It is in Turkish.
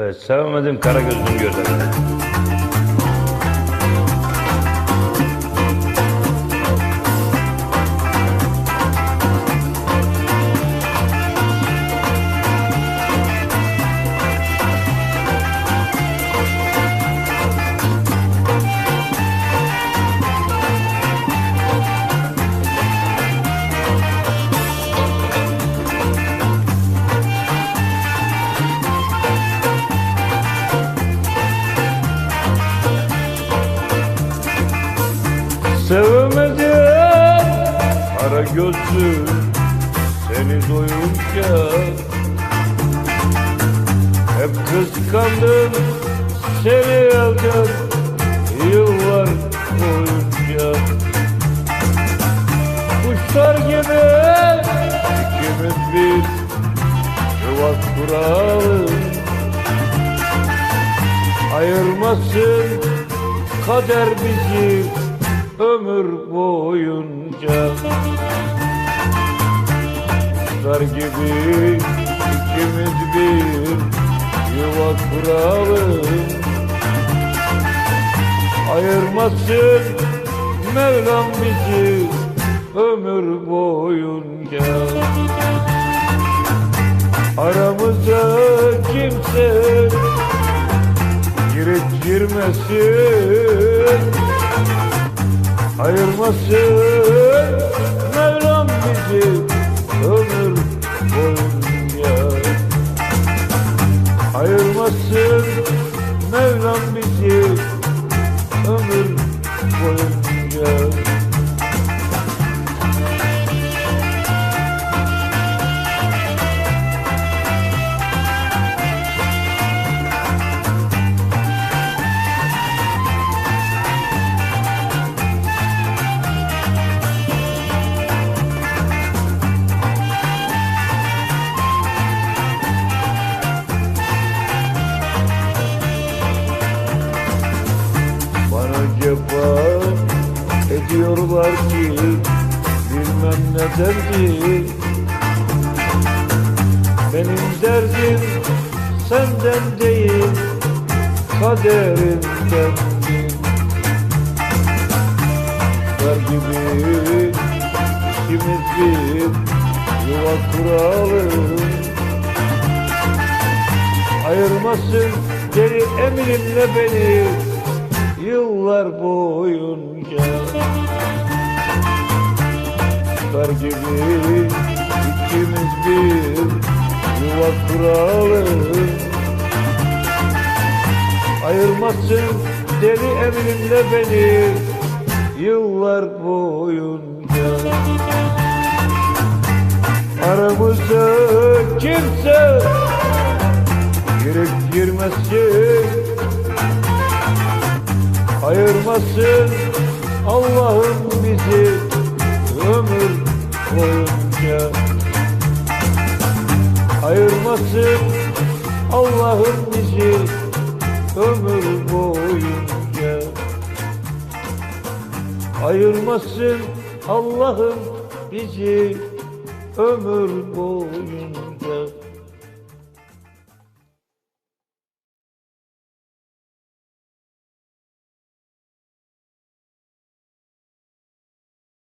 Evet, sevemedim kara gözlüm gözlerine. Sevemedim kara gözlüm seni doyunca Hep kıskandım seni elden yıllar boyunca. Kuşlar gibi ikimiz bir yuva kuralım. Ayırmasın kader bizi ömür boyunca. Kuşlar gibi ikimiz bir yuva kuralım. Ayırmasın Mevlam bizi ömür boyunca. Aramıza kimse girip girmesin Ayırmasın Mevlam bizi Cefa ediyorlar ki Bilmem nedendir Benim derdim senden değil Kaderindendir Kuşlar gibi ikimiz bir yuva kuralım. Ayırmasın deli emrimle beni yıllar boyunca Kuşlar gibi ikimiz bir yuva kuralım Ayırmasın deli emrimle beni yıllar boyunca. Aramıza kimse girip girmesin Ayırmasın Allah'ım bizi ömür boyunca. Ayırmasın Allah'ım bizi ömür boyunca. Ayırmasın Allah'ım bizi ömür boyunca